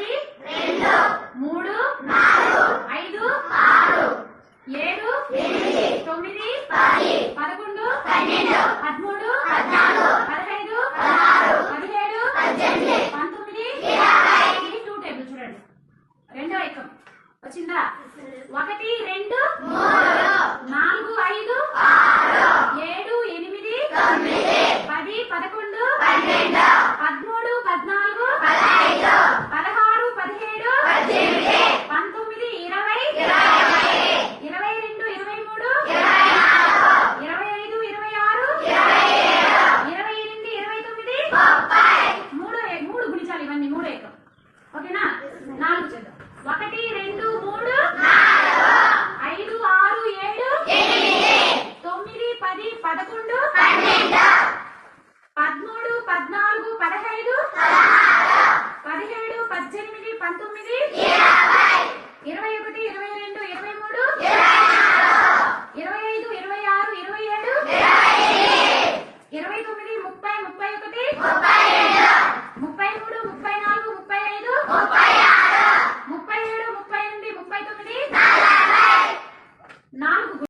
ఒకటి మూడు ఐదు ఏడు తొమ్మిది పదకొండు పదమూడు పదహైదు పదిహేడు పంతొమ్మిది ఇది టూ టేబుల్ చూడండి. రెండో ఐకం వచ్చిందా? ఒకటి రెండు నాలుగు ఐదు ఏడు ఎనిమిది పది పదకొండు పదమూడు పద్నాలుగు పదహారు పదిహేడు పంతొమ్మిది ఇరవై ఇరవై రెండు ఇరవై మూడు ఇరవై ఐదు ఇరవై ఆరు ఇరవై ఎనిమిది ఇరవై తొమ్మిది మూడు మూడు గుణించాలి ఇవన్నీ మూడు ఏకం ఓకేనా నాలుగు చేద్దాం. ఒకటి రెండు మూడు. ఐదు ఆరు ఏడు. తొమ్మిది పది పదకొండు. పదమూడు పద్నాలుగు పదహైదు. పదిహేడు పద్దెనిమిది పంతొమ్మిది. ఇరవై ఇరవై